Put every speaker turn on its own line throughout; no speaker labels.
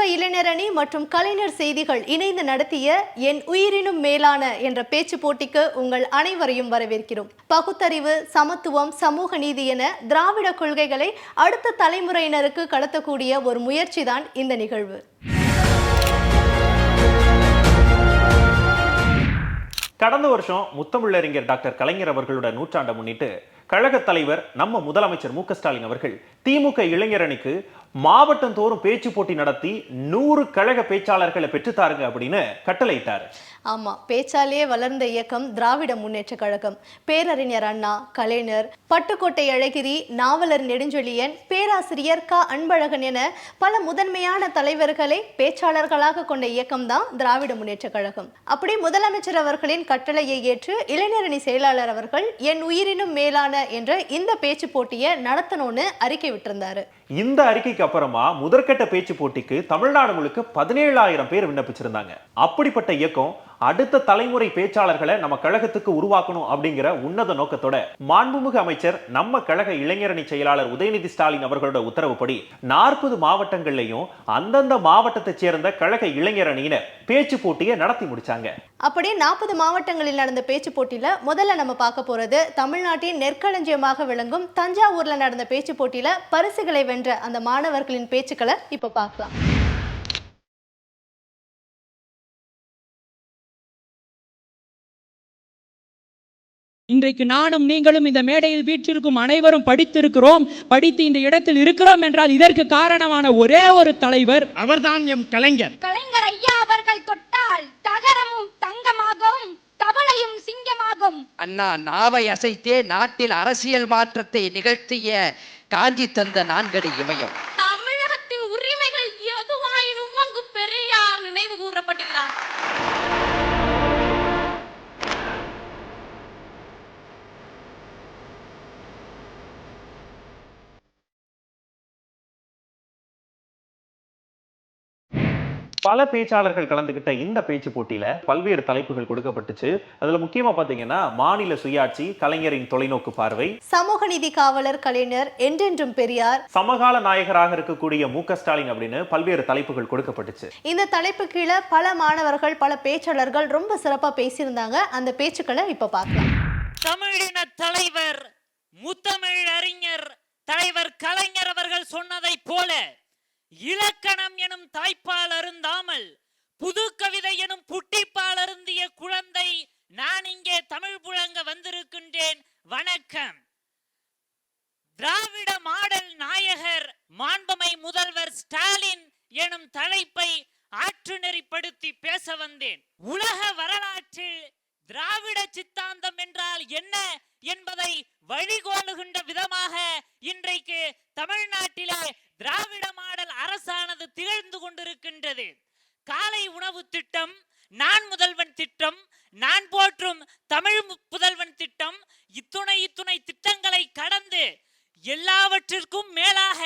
திமுக இளைஞரணி மற்றும் கலைஞர் செய்திகள் இணைந்து நடத்திய என் உயிரினும் மேலான என்ற பேச்சு போட்டிக்கு உங்கள் அனைவரையும் வரவேற்கிறோம். பகுத்தறிவு சமத்துவம் சமூக நீதி என திராவிட கொள்கைகளை அடுத்த தலைமுறையினருக்கு கடத்தக்கூடிய ஒரு முயற்சிதான் இந்த நிகழ்வு.
கடந்த வருஷம் முத்தமிழறிஞர் டாக்டர் கலைஞர் அவர்களோட நூற்றாண்டை முன்னிட்டு கழகத் தலைவர் நம்ம முதலமைச்சர் மு ஸ்டாலின் அவர்கள் திமுக இளைஞரணிக்கு மாவட்டம் தோறும் பேச்சு போட்டி நடத்தி நூறு கழக பேச்சாளர்களை பெற்றுத்தாருங்க அப்படின்னு கட்டளையிட்டார்.
ஆமாம் பேச்சாலேயே வளர்ந்த இயக்கம் திராவிட முன்னேற்ற கழகம். பேரறிஞர் அண்ணா கலைஞர் பட்டுக்கோட்டை அழகிரி நாவலர் நெடுஞ்செழியன் பேராசிரியர் க. அன்பழகன் என பல முதன்மையான தலைவர்களை பேச்சாளர்களாக கொண்ட இயக்கம்தான் திராவிட முன்னேற்ற கழகம். அப்படி முதலமைச்சர் அவர்களின் கட்டளையை ஏற்று இளைஞரணி செயலாளர் அவர்கள் என் உயிரினும் மேலான என்ற இந்த பேச்சு போட்டியை நடத்தணும்னு அறிக்கை விட்டிருந்தாரு.
இந்த அறிக்கைக்கு அப்புறமா முதற்கட்ட பேச்சு போட்டிக்கு தமிழ்நாடு முழுக்க பதினேழாயிரம் பேர் விண்ணப்பிச்சிருந்தாங்க. அப்படிப்பட்ட இயக்கம் அடுத்த தலைமுறை பேச்சாளர்களை நம்ம கழகத்துக்கு உருவாக்கணும் அப்படிங்கிற உன்னத நோக்கத்தோட மாண்புமிகு அமைச்சர் நம்ம கழக இளைஞரணி செயலாளர் உதயநிதி ஸ்டாலின் அவர்களோட உத்தரவுப்படி நாற்பது மாவட்டங்கள்லையும் அந்தந்த மாவட்டத்தை சேர்ந்த கழக இளைஞரணியினர் பேச்சு போட்டியை நடத்தி முடிச்சாங்க.
அப்படி நாற்பது மாவட்டங்களில் நடந்த பேச்சு போட்டியில முதல்ல நம்ம பார்க்க போறது தமிழ்நாட்டின் நெற்களஞ்சியமாக விளங்கும் தஞ்சாவூர்ல நடந்த பேச்சு போட்டியில பரிசுகளை வென்ற அந்த மாணவர்களின் பேச்சுக்களை இப்ப பார்க்கலாம்.
இன்றைக்கு நானும் நீங்களும் இந்த மேடையில் வீற்றிருக்கும் அனைவரும் படித்திருக்கிறோம் படித்து இந்த இடத்தில் இருக்கிறோம் என்றால் இதற்கு காரணமான ஒரே ஒரு தலைவர்
அவர்தான் எம் கலைஞர்.
கலைஞர் ஐயா அவர்கள் தொட்டால் தகரமும் தங்கமாகும் தவளையும் சிங்கமாகும்.
அண்ணா நாவை அசைத்தே நாட்டில் அரசியல் மாற்றத்தை நிகழ்த்திய காந்தி தந்த நான்கடி இமயம்.
பல பேச்சாளர்கள் கலந்துகிட்ட இந்த பேச்சு போட்டியில பல்வேறு தலைப்புகள் கொடுக்கப்பட்டுச்சு. அதுல முக்கியமா பாத்தீங்கன்னா மாநில சுயாட்சி கலைஞரின் தொலைநோக்கு பார்வை.
சமூக நீதி காவலர் கலைஞர் என்றென்றும் பெரியார்.
சமகால நாயகராக இருக்கக்கூடிய மு க ஸ்டாலின் அப்படின்னு பல்வேறு தலைப்புகள் கொடுக்கப்பட்டுச்சு.
இந்த தலைப்பு கீழே பல மாணவர்கள் பல பேச்சாளர்கள் ரொம்ப சிறப்பா பேசியிருந்தாங்க. அந்த பேச்சுக்களை இப்ப பார்க்கலாம்.
தமிழின தலைவர் முத்தமிழ் அறிஞர் தலைவர் கலைஞர் அவர்கள் சொன்னதைப் போல இலக்கணம் எனும் தாய்ப்பால் அருந்தாமல் புது கவிதை எனும் புட்டிப்பால் அருந்திய குழந்தை நான் இங்கே தமிழ் புழங்க வந்திருக்கின்றேன். வணக்கம். திராவிட மாடல் நாயகர் மாண்பமை முதல்வர் ஸ்டாலின் எனும் தலைப்பை ஆற்று நெறிப்படுத்தி பேச வந்தேன் உலக வரலாற்றில் திராவிட சித்தாந்தம் என்றால் என்ன என்பதை வழிகோலுகின்ற விதமாக இன்றைக்கு தமிழ்நாட்டிலே திராவிட மாடல் அரசானது திகழ்ந்து கொண்டிருக்கின்றது காலை உணவு திட்டம் நான் முதல்வன் திட்டம் நான் போற்றும் தமிழ் மு- புதல்வன் திட்டம் இத்துணை இத்துணை திட்டங்களை கடந்து எல்லாவற்றிற்கும் மேலாக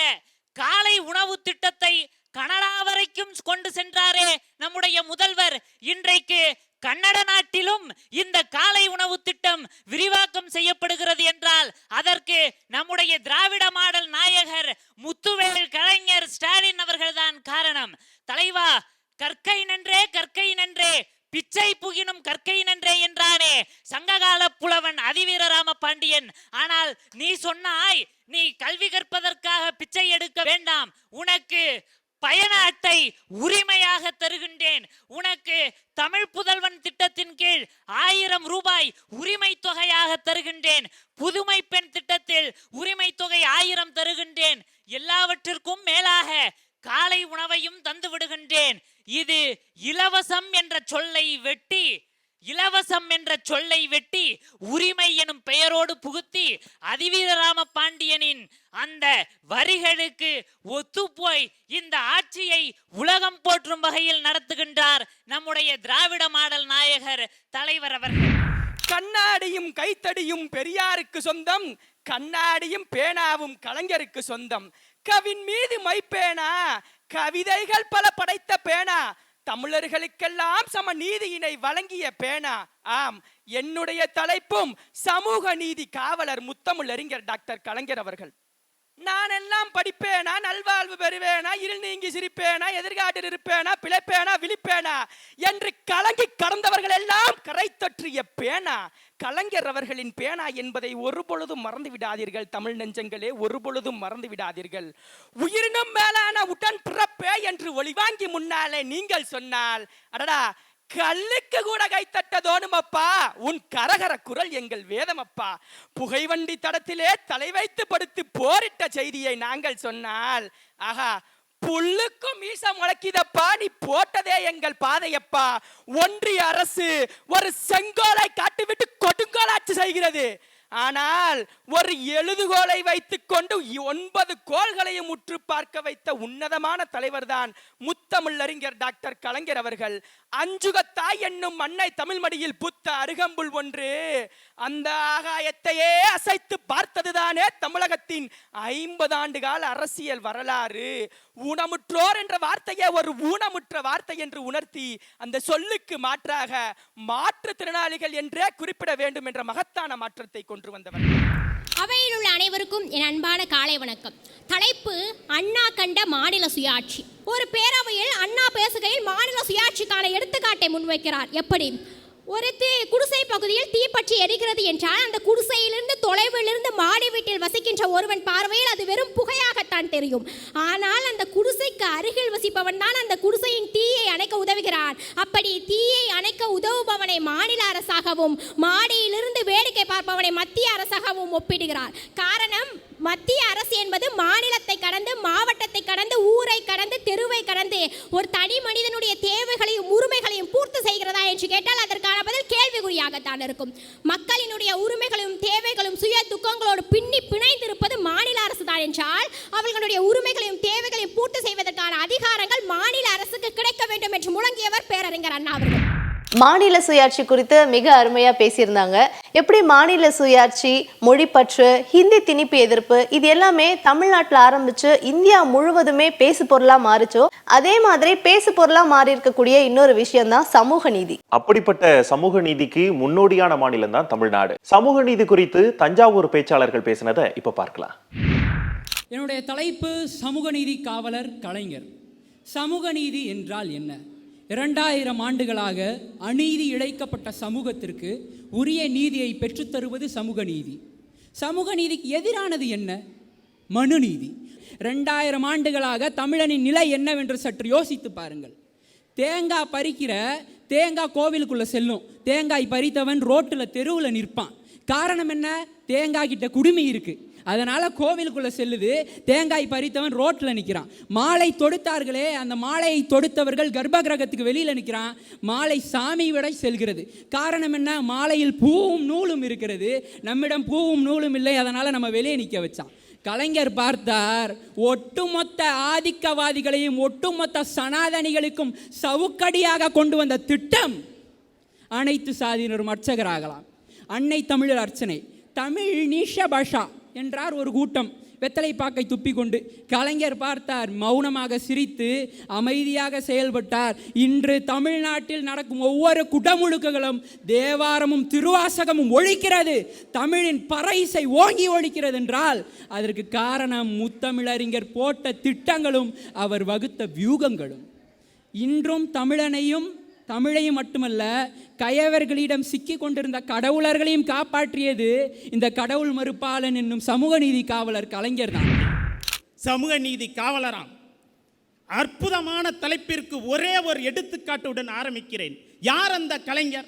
காலை உணவு திட்டத்தை கனடா வரைக்கும் கொண்டு சென்றாரே நம்முடைய முதல்வர். இன்றைக்கு கன்னட நாட்டிலும் இந்த காலை உணவு திட்டம் விரிவாக்கம் செய்யப்படுகிறது என்றால் அதற்கு நம்முடைய திராவிட மாடல் நாயகர் முத்துவேல் கலைஞர் ஸ்டாலின் அவர்கள்தான் காரணம். தலைவா கற்கை நன்றே கற்கை நன்றே பிச்சை புகினும் கற்கை நன்றே என்றானே. சங்ககால புலவன் அதிவீரராம பாண்டியன். ஆனால் நீ சொன்னாய் நீ கல்வி கற்பதற்காக பிச்சை எடுக்க வேண்டாம். உனக்கு பயண அட்டை உரிமையாக தருகின்றேன். உனக்கு தமிழ் புதல்வன் திட்டத்தின் கீழ் ஆயிரம் ரூபாய் உரிமை தொகையாக தருகின்றேன். புதுமை பெண் திட்டத்தில் உரிமை தொகை ஆயிரம் தருகின்றேன். எல்லாவற்றிற்கும் மேலாக காலை உணவையும் தந்து விடுகின்றேன் இது இலவசம் என்ற சொல்லை வெட்டி இலவசம் என்ற சொல்லை வெட்டி உரிமை எனும் பெயரோடு புகுத்தி அதிவீரராம பாண்டியனின் அந்த வரிகளுக்கு ஒத்துப்போய் இந்த ஆட்சியை உலகம் போற்றும் வகையில் நடத்துகின்றார் நம்முடைய திராவிட மாடல் நாயகர் தலைவர் அவர்கள்.
கண்ணாடியும் கைத்தடியும் பெரியாருக்கு சொந்தம் கண்ணாடியும் பேனாவும் கலைஞருக்கு சொந்தம். கவின் மீது மைப்பேனா? கவிதைகள் பல படைத்த பேனா. தமிழர்களுக்கெல்லாம் சம நீதியினை வழங்கிய பேனா. ஆம் என்னுடைய தலைப்பும் சமூக நீதி காவலர் முத்தமிழறிஞர் டாக்டர் கலைஞர் அவர்கள்.
நான் எல்லாம் படிப்பேனா நல்வாழ்வு பெறுவேனா இருள் நீங்கி சிரிப்பேனா எதிர்காட்டில் இருப்பேனா பிழைப்பேனா விழிப்பேனா என்று கலங்கி கடந்தவர்கள் எல்லாம் கரை தொற்றிய பேனா. கலைஞர் அவர்களின் பேனா என்பதை ஒரு பொழுதும் மறந்து விடாதீர்கள் தமிழ் நெஞ்சங்களே. ஒரு பொழுதும் மறந்து விடாதீர்கள். உயிரினும் மேலான உடன் பிறப்பே என்று ஒளிவாங்கி முன்னாலே நீங்கள் சொன்னால் அடடா கல்லுக்கு கூட கைத்தட்ட தோணுமப்பா உன் கரகர குரல் எங்கள் வேதமப்பா. புகைவண்டி தடத்திலே தலை வைத்து படுத்து போரிட்ட செய்தியை நாங்கள் சொன்னால் ஆஹா புல்லுக்கும் மீச முளைக்கிதப்பா. நீ போட்டதே எங்கள் பாதையப்பா. ஒன்றிய அரசு ஒரு செங்கோலை காட்டிவிட்டு கொடுங்கோலாட்சி செய்கிறது. ஆனால் ஒரு எழுதுகோலை வைத்து கொண்டு ஒன்பது கோள்களையும் உற்று பார்க்க வைத்த உன்னதமான தலைவர்தான் முத்தமிழறிஞர் டாக்டர் கலைஞர் அவர்கள். அஞ்சுகத்தாய் என்னும் மண்ணை தமிழ் மடியில் புத்த அருகம்புல் ஒன்று அந்த ஆகாயத்தையே அசைத்து பார்த்ததுதானே தமிழகத்தின் ஐம்பது ஆண்டு கால அரசியல் வரலாறு. ஊனமுற்றோர் என்ற வார்த்தையை ஒரு ஊனமுற்ற வார்த்தை என்று உணர்த்தி அந்த சொல்லுக்கு மாற்றாக மாற்றுத்திறனாளிகள் என்றே குறிப்பிட வேண்டும் என்ற மகத்தான மாற்றத்தை கொண்டு வந்தவர்.
அவையில் உள்ள அனைவருக்கும் என் அன்பான காலை வணக்கம். தலைப்பு அண்ணா கண்ட மாநில சுயாட்சி. ஒரு பேரவையில் அண்ணா பேசுகையில் மாநில சுயாட்சிக்கான எடுத்துக்காட்டை முன்வைக்கிறார். எப்படி? ஒரு தீ குடிசை பகுதியில் தீப்பற்றி எரிகிறது என்றால் அந்த குடிசையிலிருந்து தொலைவிலிருந்து மாடி வீட்டில் வசிக்கின்ற ஒருவன் பார்வையில் அது வெறும் புகையாகத்தான் தெரியும். ஆனால் அந்த குடிசைக்கு அருகில் வசிப்பவன் தான் அந்த குடிசையின் தீயை அணைக்க உதவுகிறான். அப்படி தீயை அணைக்க உதவுபவனை மாநில அரசாகவும் மாடியிலிருந்து வேடிக்கை பார்ப்பவனை மத்திய அரசாகவும் ஒப்பிடுகிறார். காரணம் மத்திய அரசு என்பது மாநிலத்தை கடந்து மாவட்டத்தை கடந்து ஊரை கடந்து தெருவை கடந்து ஒரு தனி மனிதனுடைய தேவைகளையும் உரிமைகளையும் பூர்த்தி செய்கிறதா என்று கேட்டால் அதற்கான பதில் கேள்விக்குறியாகத்தான் இருக்கும். மக்களினுடைய உரிமைகளும் தேவைகளும் சுய துக்கங்களோடு பின்னி பிணைந்திருப்பது மாநில அரசு தான் என்றால் அவர்களுடைய உரிமைகளையும் தேவைகளையும் பூர்த்தி செய்வதற்கான அதிகாரங்கள் மாநில அரசுக்கு கிடைக்க வேண்டும் என்று முழங்கியவர் பேரறிஞர் அண்ணா அவர்கள்.
மாநில சுயாட்சி குறித்து மிக அருமையா பேசியிருந்தாங்க. எப்படி மாநில சுயாட்சி மொழிப்பற்று ஹிந்தி திணிப்பு எதிர்ப்பு இது எல்லாமே தமிழ்நாட்டில் ஆரம்பிச்சு இந்தியா முழுவதுமே பேசு பொருளா மாறுச்சோ அதே மாதிரி பேசு பொருளா மாறி இருக்கக்கூடிய இன்னொரு விஷயம் தான் சமூக நீதி.
அப்படிப்பட்ட சமூக நீதிக்கு முன்னோடியான மாநிலம் தான் தமிழ்நாடு. சமூக நீதி குறித்து தஞ்சாவூர் பேச்சாளர்கள் பேசினதை இப்ப பார்க்கலாம்.
என்னுடைய தலைப்பு சமூக நீதி காவலர் கலைஞர். சமூக நீதி என்றால் என்ன? இரண்டாயிரம் ஆண்டுகளாக அநீதி இழைக்கப்பட்ட சமூகத்திற்கு உரிய நீதியை பெற்றுத்தருவது சமூக நீதி. சமூக நீதிக்கு எதிரானது என்ன? மனு நீதி. ரெண்டாயிரம் ஆண்டுகளாக தமிழனின் நிலை என்னவென்று சற்று யோசித்து பாருங்கள். தேங்காய் பறிக்கிற தேங்காய் கோவிலுக்குள்ள செல்லும் தேங்காய் பறித்தவன் ரோட்டில் தெருவில் நிற்பான். காரணம் என்ன? தேங்காய் கிட்ட குடுமி இருக்குது அதனால் கோவிலுக்குள்ளே செல்லுது. தேங்காய் பறித்தவன் ரோட்டில் நிற்கிறான் மாலை தொடுத்தார்களே அந்த மாலையை தொடுத்தவர்கள் கர்ப்ப கிரகத்துக்கு வெளியில் நிற்கிறான் மாலை சாமி விட செல்கிறது. காரணம் என்ன? மாலையில் பூவும் நூலும் இருக்கிறது. நம்மிடம் பூவும் நூலும் இல்லை அதனால் நம்ம வெளியே நிற்க வச்சான். கலைஞர் பார்த்தார் ஒட்டுமொத்த ஆதிக்கவாதிகளையும் ஒட்டுமொத்த சனாதனிகளுக்கும் சவுக்கடியாக கொண்டு வந்த திட்டம் அனைத்து சாதியினரும் அர்ச்சகராகலாம். அன்னை தமிழர் அர்ச்சனை. தமிழ் நீஷ பாஷா என்றார் ஒரு கூட்டம். வெத்தலை பாக்கை துப்பிக்கொண்டு கலைஞர் பார்த்தார். மௌனமாக சிரித்து அமைதியாக செயல்பட்டார். இன்று தமிழ்நாட்டில் நடக்கும் ஒவ்வொரு குடமுழுக்குகளும் தேவாரமும் திருவாசகமும் ஒழிக்கிறது. தமிழின் பறைசை ஓங்கி ஒழிக்கிறது என்றால் அதற்கு காரணம் முத்தமிழறிஞர் போட்ட திட்டங்களும் அவர் வகுத்த வியூகங்களும். இன்றும் தமிழனையும் தமிழையும் மட்டுமல்ல கயவர்களிடம் சிக்கி கொண்டிருந்த கடவுளர்களையும் காப்பாற்றியது இந்த கடவுள் மறுப்பாளன் என்னும் சமூக நீதி காவலர் கலைஞர் தான்.
சமூக நீதி காவலராம். அற்புதமான தலைப்பிற்கு ஒரே ஒரு எடுத்துக்காட்டுடன் ஆரம்பிக்கிறேன். யார் அந்த கலைஞர்?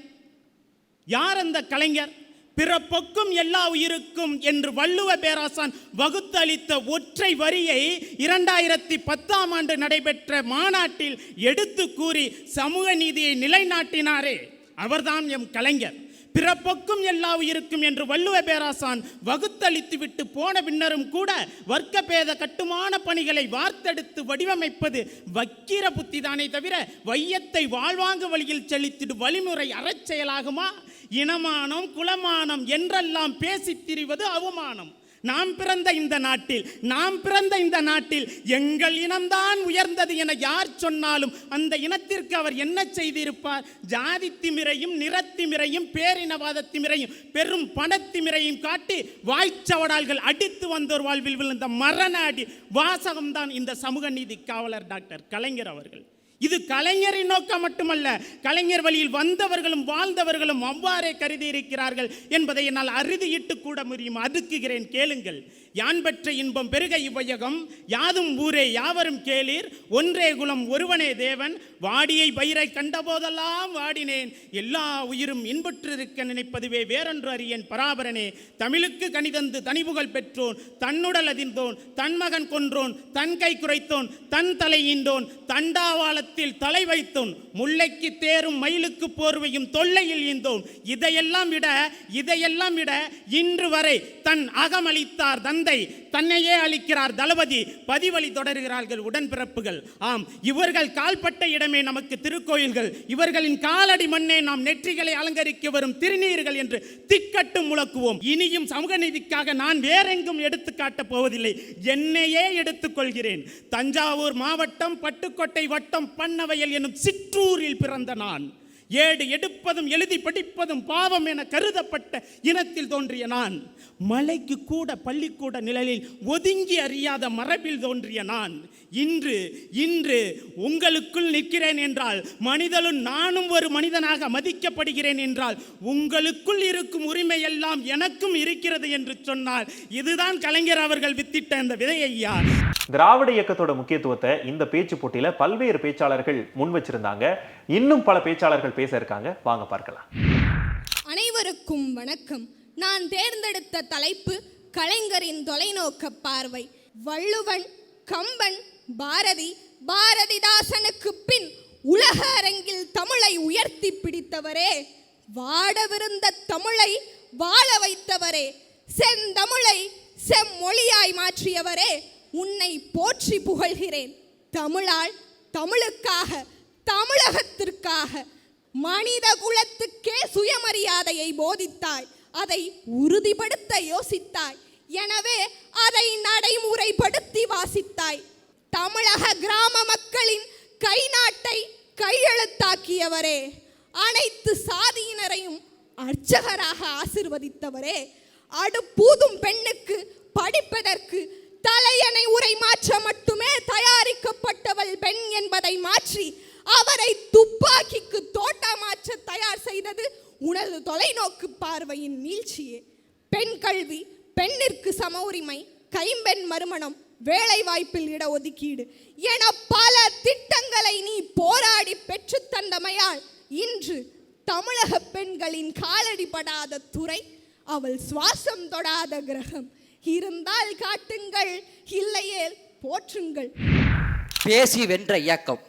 யார் அந்த கலைஞர்? பிறப்பொக்கும் எல்லா உயிருக்கும் என்று வள்ளுவ பேராசான் வகுத்தளித்த ஒற்றை வரியை இரண்டாயிரத்தி பத்தாம் ஆண்டு நடைபெற்ற மாநாட்டில் எடுத்து கூறி சமூக நீதியை நிலைநாட்டினாரே. அவர்தான் எம் கலைஞர். பிறப்பொக்கும் எல்லா உயிருக்கும் என்று வள்ளுவ பேராசான் வகுத்தளித்து விட்டு போன பின்னரும் கூட வர்க்கபேத கட்டுமான பணிகளை வார்த்தெடுத்து வடிவமைப்பது வக்கிர புத்தி தானே தவிர வையத்தை வாழ்வாங்கு வழியில் செலுத்திடும் வழிமுறை அறச்செயலாகுமா? இனமானம் குலமானம் என்றெல்லாம் பேசித் திரிவது அவமானம். நாம் பிறந்த இந்த நாட்டில் நாம் பிறந்த இந்த நாட்டில் எங்கள் இனம்தான் உயர்ந்தது என யார் சொன்னாலும் அந்த இனத்திற்கு அவர் என்ன செய்திருப்பார்? ஜாதி திமிரையும் நிறத்திமிரையும் பேரினவாத திமிரையும் பெரும் பணத்திமிரையும் காட்டி வாய்ச்சவடால்கள் அடித்து வந்தோர் வாழ்வில் விழுந்த மரண அடி வாசகம்தான் இந்த சமூக நீதி காவலர் டாக்டர் கலைஞர் அவர்கள். இது கலைஞரின் நோக்கம் மட்டுமல்ல கலைஞர் வழியில் வந்தவர்களும் வாழ்ந்தவர்களும் அவ்வாறே கருதி இருக்கிறார்கள் என்பதை என்னால் அறுதியிட்டு கூட முடியும். அடுக்குகிறேன் கேளுங்கள். யான் பெற்ற இன்பம் பெருக இவ்வையகம்? யாதும் ஊரே யாவரும் கேளீர்? ஒன்றே குலம் ஒருவனே தேவன். வாடியை பயிரை கண்டபோதெல்லாம் வாடினேன். எல்லா உயிரும் இன்புற்றிருக்க நினைப்பதுவே வேறொன்று அறியேன் பராபரனே. தமிழுக்கு கணிதந்து தனிபுகழ் பெற்றோன். தன்னுடல் அதிர்ந்தோன். தன் மகன் கொன்றோன். தன் கை குறைத்தோன். தன் தலை ஈண்டோன். தண்டாவாளத்தில் தலை வைத்தோன். முல்லைக்கு தேரும் மயிலுக்கு போர்வையும் தொல்லையில் ஈந்தோன். இதையெல்லாம் விட இதையெல்லாம் விட இன்று வரை தன் அகமளித்தார் தந்தை தன்னையே அளிக்கிறார் தளபதி பதிவழி தொடர்கிறார்கள் உடன்பிறப்புகள். ஆம் இவர்கள் கால்பட்ட இடமே நமக்கு திருக்கோயில்கள். இவர்களின் காலடி மண்ணே நாம் நெற்றிகளை அலங்கரிக்க வரும் திருநீர்கள் என்று திக்கட்டு முழக்குவோம். இனியும் சமூக நீதிக்காக நான் வேறெங்கும் எடுத்து காட்டப் போவதில்லை. என்னையே எடுத்துக்கொள்கிறேன் தஞ்சாவூர் மாவட்டம் பட்டுக்கோட்டை வட்டம் பண்ணவையல் என்னும் சிற்றூரில் பிறந்த நான். ஏடு எடுப்பதும் எழுதி படிப்பதும் பாவம் என கருதப்பட்ட இனத்தில் தோன்றிய நான். மலைக்கு கூட பள்ளிக்கூட நிழலில் ஒதுங்கி அறியாத மரபில் தோன்றிய நான் இன்று இன்று உங்களுக்குள் நிற்கிறேன் என்றால் மனிதனும் நானும் ஒரு மனிதனாக மதிக்கப்படுகிறேன் என்றால் உங்களுக்குள் இருக்கும் உரிமை எல்லாம் எனக்கும் இருக்கிறது என்று சொன்னால் இதுதான் கலைஞர் அவர்கள் வித்திட்ட அந்த விதை ஐயா
திராவிட இயக்கத்தோட முக்கியத்துவத்தை இந்த பேச்சு போட்டியில பல்வேறு பேச்சாளர்கள் முன் வச்சிருந்தாங்க. இன்னும் பல பேச்சாளர்கள் பேச இருக்காங்க. வாங்க பார்க்கலாம்.
அனைவருக்கும் வணக்கம். நான் தேர்ந்தெடுத்த தலைப்பு கலைஞரின் தொலைநோக்க பார்வை. வள்ளுவன் கம்பன் பாரதி பாரதிதாசனுக்கு பின் உலக அரங்கில் தமிழை உயர்த்தி பிடித்தவரே. வாடவிருந்த தமிழை வாழ வைத்தவரே. செந்தமிழை செம்மொழியாய் மாற்றியவரே. உன்னை போற்றி புகழ்கிறேன். தமிழால் தமிழுக்காக தமிழகத்திற்காக. மனித குலத்துக்கே சுயமரியாதையை போதித்தாய். அதை உறுதிப்படுத்த யோசித்தாய். எனவே அதை நடைமுறைப்படுத்தி வாசித்தாய். தமிழக கிராம மக்களின் கை நாட்டை கையெழுத்தாக்கியவரே அனைத்து சாதியினரையும் அர்ச்சகராக ஆசிர்வதித்தவரே அடுப்பூதும் பெண்ணுக்கு படிப்பதற்கு தலையணை உரை மாற்ற மட்டுமே தயாரிக்கப்பட்டவள் பெண் என்பதை மாற்றி அவரை துப்பாக்கிக்கு தோட்டா மாற்ற தயார் செய்தது உனது தொலைநோக்கு பார்வையின் நீழ்ச்சியே. பெண் கல்வி பெண்ணிற்கு சம உரிமை கைம்பெண் மறுமணம் வேலை வாய்ப்பில் இடஒதுக்கீடு என பல திட்டங்களை நீ போராடி பெற்று தந்தமையால் இன்று தமிழக பெண்களின் காலடிபடாத துறை அவள் சுவாசம் தொடாத கிரகம். இருந்தால் காட்டுங்கள் இல்லையே போற்றுங்கள்.
பேசி வென்ற இயக்கம்.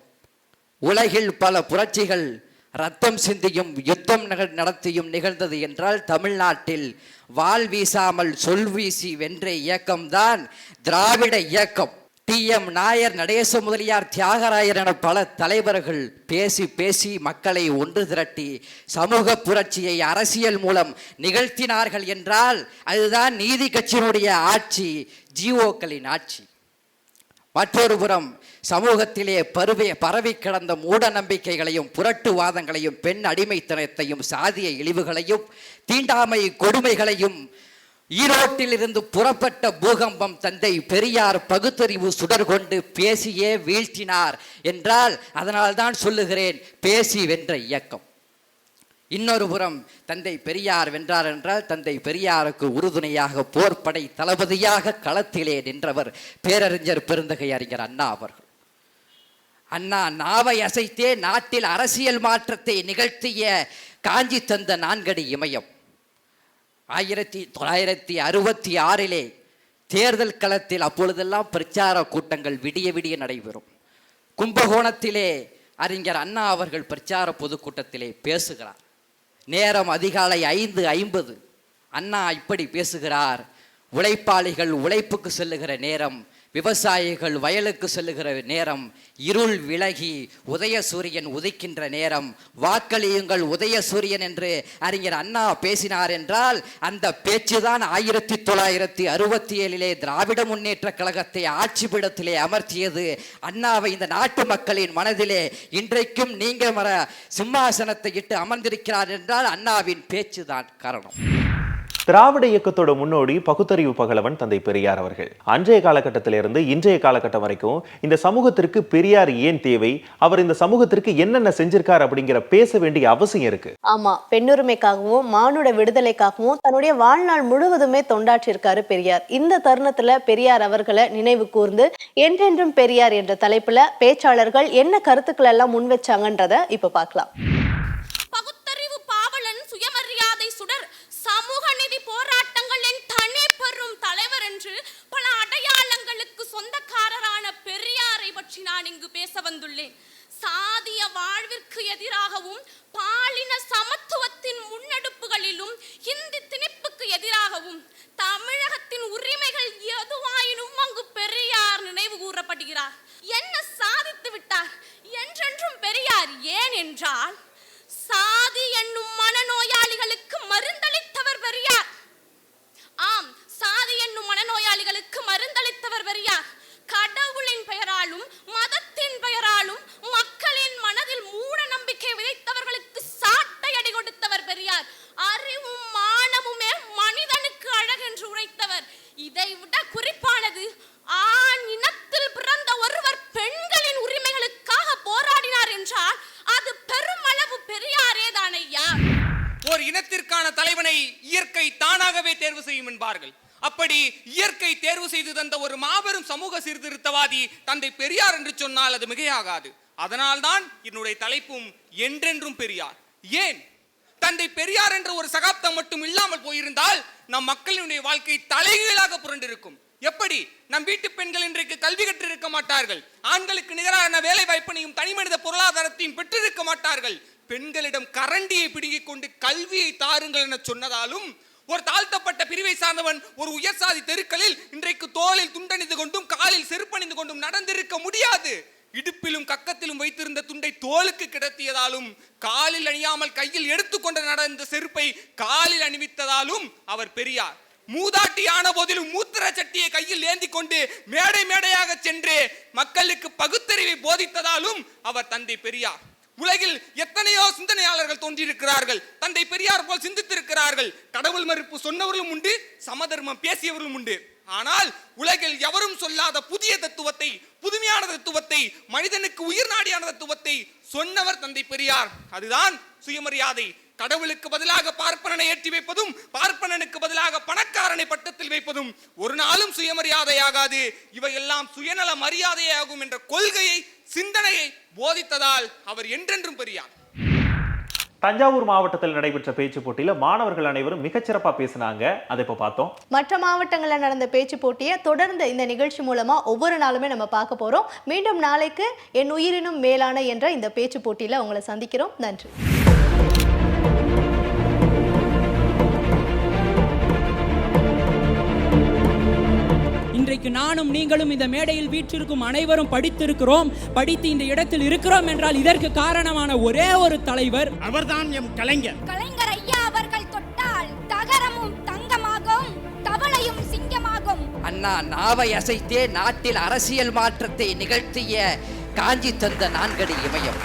உலகில் பல புரட்சிகள் ரத்தம் சிந்தியும் யுத்தம் நடத்தியும் நிகழ்ந்தது என்றால் தமிழ்நாட்டில் வாள் வீசாமல் சொல் வீசி வென்ற இயக்கம்தான் திராவிட இயக்கம். டி. எம். நாயர் நடேச முதலியார் தியாகராயர் என பல தலைவர்கள் பேசி பேசி மக்களை ஒன்று திரட்டி சமூக புரட்சியை அரசியல் மூலம் நிகழ்த்தினார்கள் என்றால் அதுதான் நீதி கட்சியினுடைய ஆட்சி ஜிஓக்களின் ஆட்சி. மற்றொரு புறம் சமூகத்திலே பருவே பரவி கிடந்த மூட நம்பிக்கைகளையும் புரட்டுவாதங்களையும் பெண் அடிமைத்தனத்தையும் சாதிய இழிவுகளையும் தீண்டாமை கொடுமைகளையும் ஈரோட்டிலிருந்து புறப்பட்ட பூகம்பம் தந்தை பெரியார் பகுத்தறிவு சுடர் கொண்டு பேசியே வீழ்த்தினார் என்றால் அதனால்தான் சொல்லுகிறேன் பேசி வென்ற இயக்கம். இன்னொரு புறம் தந்தை பெரியார் வென்றார் என்றால் தந்தை பெரியாருக்கு உறுதுணையாக போர்ப்படை தளபதியாக களத்திலே நின்றவர் பேரறிஞர் பெருந்தகை அறிஞர் அண்ணா அவர்கள். அண்ணா நாவை அசைத்தே நாட்டில் அரசியல் மாற்றத்தை நிகழ்த்திய காஞ்சி தந்த நான்கடி இமயம். ஆயிரத்தி தொள்ளாயிரத்தி அறுபத்தி ஆறிலே தேர்தல் களத்தில் அப்பொழுதெல்லாம் பிரச்சார கூட்டங்கள் விடிய விடிய நடைபெறும். கும்பகோணத்திலே அறிஞர் அண்ணா அவர்கள் பிரச்சார பொதுக்கூட்டத்திலே பேசுகிறார். நேரம் அதிகாலை ஐந்து ஐம்பது. அண்ணா இப்படி பேசுகிறார். உழைப்பாளிகள் உழைப்புக்கு செல்லுகிற நேரம் விவசாயிகள் வயலுக்கு செல்லுகிற நேரம் இருள் விலகி உதயசூரியன் உதிக்கின்ற நேரம் வாக்களியுங்கள் உதயசூரியன் என்று அறிஞர் அண்ணா பேசினார் என்றால் அந்த பேச்சுதான் ஆயிரத்தி தொள்ளாயிரத்தி அறுபத்தி ஏழிலே திராவிட முன்னேற்ற கழகத்தை ஆட்சி பீடத்திலே அமர்த்தியது. அண்ணாவை இந்த நாட்டு மக்களின் மனதிலே இன்றைக்கும் நீங்க மர சிம்மாசனத்தை இட்டு அமர்ந்திருக்கிறார் என்றால் அண்ணாவின் பேச்சுதான் காரணம்.
திராவிட இயக்கத்தோட முன்னோடி பகுத்தறிவு பகலவன் தந்தை பெரியார் அவர்கள். அன்றைய காலகட்டத்திலிருந்து இன்றைய காலகட்டம் வரைக்கும் இந்த சமூகத்திற்கு பெரியார் ஏன் தேவை? அவர் இந்த சமூகத்திற்கு என்னென்ன செஞ்சிருக்கார் அப்படிங்கிற பேச வேண்டிய அவசியம் இருக்கு.
ஆமா பெண்ணுரிமைக்காகவும் மானுட விடுதலைக்காகவும் தன்னுடைய வாழ்நாள் முழுவதுமே தொண்டாற்றியிருக்காரு பெரியார். இந்த தருணத்துல பெரியார் அவர்களை நினைவு கூர்ந்து என்றென்றும் பெரியார் என்ற தலைப்புல பேச்சாளர்கள் என்ன கருத்துக்கள் எல்லாம் முன் வச்சாங்கன்றத இப்ப பார்க்கலாம்
பகுத்தறிவு பாவலன் சுயமரியாதை சுடர் சமூக நீதி போராட்டங்களின் தனி பெரும் தலைவர் என்று பல அடையாளங்களுக்கு சொந்தக்காரரான பெரியாரை பற்றி நான் இங்கு பேச வந்துள்ளேன் சாதிய வாழ்விற்கு எதிராகவும் பாலின சமத்துவத்தின் முன்னெடுப்புகளிலும் இந்தி திணிப்புக்கு எதிராகவும் தமிழகத்தின் உரிமைகள் எதுவாயினும் அங்கு பெரியார் நினைவு கூறப்படுகிறார் என்ன சாதித்து விட்டார் என்றென்றும் பெரியார் ஏன் என்றால் சாதி என்னும் மனநோயாளிகளுக்கு மருந்தளித்தவர் பெரியார் ஆம் சாதி என்னும் மனநோயாளிகளுக்கு மருந்தளித்தவர் பெரியார் கடவுளின் பெயராலும் மதத்தின் பெயராலும் மக்களின் மனதில் மூட நம்பிக்கை விதைத்தவர்களுக்கு சாட்டை அடி கொடுத்தவர் பெரியார் அறிவும் மானமுமே மனிதனுக்கு அழகென்று உரைத்தவர் இதை விட குறிப்பானது ஆண் இனத்தில் பிறந்த ஒருவர் பெண்களின் உரிமைகளுக்காக போராடினார் என்றால் அது பெருமளவு பெரியாரே தானையா
ஒரு இனத்திற்கான தலைவனை இயற்கை தானாகவே தேர்வு செய்யும் என்பார்கள் அப்படி இயற்கை தேர்வு செய்து தந்த ஒரு மாபெரும் சமூக சீர்திருத்தவாதி தந்தை பெரியார் என்று சொன்னால் அது மிகையாகாது. அதனால்தான் என்னுடைய தலைப்பும் என்றென்றும் பெரியார். ஏன்? தந்தை பெரியார் என்ற ஒரு சகாப்தம் மட்டும் இல்லாமல் போயிருந்தால் நம் மக்களினுடைய வாழ்க்கை தலைகீழாக புரண்டிருக்கும். எப்படி? நம் வீட்டு பெண்கள் இன்றைக்கு கல்வி கற்றிருக்க மாட்டார்கள். ஆண்களுக்கு நிகரான வேலை வாய்ப்பினையும் தனிமனித பொருளாதாரத்தையும் பெற்றிருக்க மாட்டார்கள். பெண்களிடம் கரண்டியை பிடுங்கிக் கொண்டு கல்வியை தாருங்கள் என சொன்னதாலும் ஒரு தாழ்த்தப்பட்ட பிரிவை சார்ந்தவன் ஒரு உயர்சாதி தெருக்களில் இன்றைக்கு தோளில் துண்டணிந்து கொண்டும் காலில் செருப்பணிந்து கொண்டும் நடந்திருக்க முடியாது. இடுப்பிலும் கக்கத்திலும் வைத்திருந்த துண்டை தோலுக்கு கிடத்தியதாலும் காலில் அணியாமல் கையில் எடுத்துக்கொண்டு நடந்த செருப்பை காலில் அணிவித்ததாலும் அவர் பெரியார். மூதாட்டி ஆன போதிலும் மூத்திர சட்டியை கையில் ஏந்தி கொண்டு மேடை மேடையாக சென்று மக்களுக்கு பகுத்தறிவை போதித்ததாலும் அவர் தந்தை பெரியார். உலகில் எத்தனையோ சிந்தனையாளர்கள் தோன்றியிருக்கிறார்கள். தந்தை பெரியார் போல் சிந்தித்திருக்கிறார்கள். கடவுள் மறுப்பு சொன்னவர்களும் உண்டு சமதர்மம் பேசியவர்களும் உண்டு. ஆனால் உலகில் எவரும் சொல்லாத புதிய தத்துவத்தை புதுமையான தத்துவத்தை மனிதனுக்கு உயிர் நாடியான தத்துவத்தை சொன்னவர் தந்தை பெரியார். அதுதான் சுயமரியாதை. கடவுளுக்கு பதிலாக பார்ப்பனனை ஏற்றி வைப்பதும் பார்ப்பனனுக்கு பதிலாக பணக்காரனை பட்டத்தில் வைப்பதும் ஒரு நாளும் சுயமரியாதையாகாது. இவையெல்லாம் சுயநல மரியாதையாகும் என்ற கொள்கையை சிந்தனையை போதித்ததால் அவர் என்றென்றும் பெரியார்.
தஞ்சாவூர் மாவட்டத்தில் நடைபெற்ற பேச்சு போட்டியில மாணவர்கள் அனைவரும் மிகச்சிறப்பா பேசினாங்க. அதை இப்ப பார்த்தோம்.
மற்ற மாவட்டங்களில் நடந்த பேச்சு போட்டியை தொடர்ந்து இந்த நிகழ்ச்சி மூலமா ஒவ்வொரு நாளுமே நம்ம பார்க்க போறோம். மீண்டும் நாளைக்கு என் உயிரினும் மேலான என்ற இந்த பேச்சு போட்டியில உங்களை சந்திக்கிறோம். நன்றி.
இன்றைக்கு நானும் நீங்களும் இந்த மேடையில் வீற்றிருக்கும் அனைவரும் படித்திருக்கிறோம் படித்து இந்த இடத்தில் இருக்கிறோம் என்றால் இதற்கு காரணமான ஒரே ஒரு தலைவர்
அவர்தான் எம் கலைஞர்.
கலைஞர் ஐயா அவர்கள் தொட்டால் தகரமும் தங்கமாகும் தவளையும் சிங்கமாகும்.
அண்ணா நாவை அசைத்தே நாட்டில் அரசியல் மாற்றத்தை நிகழ்த்திய காஞ்சி தந்த நான்கடி இமயம்.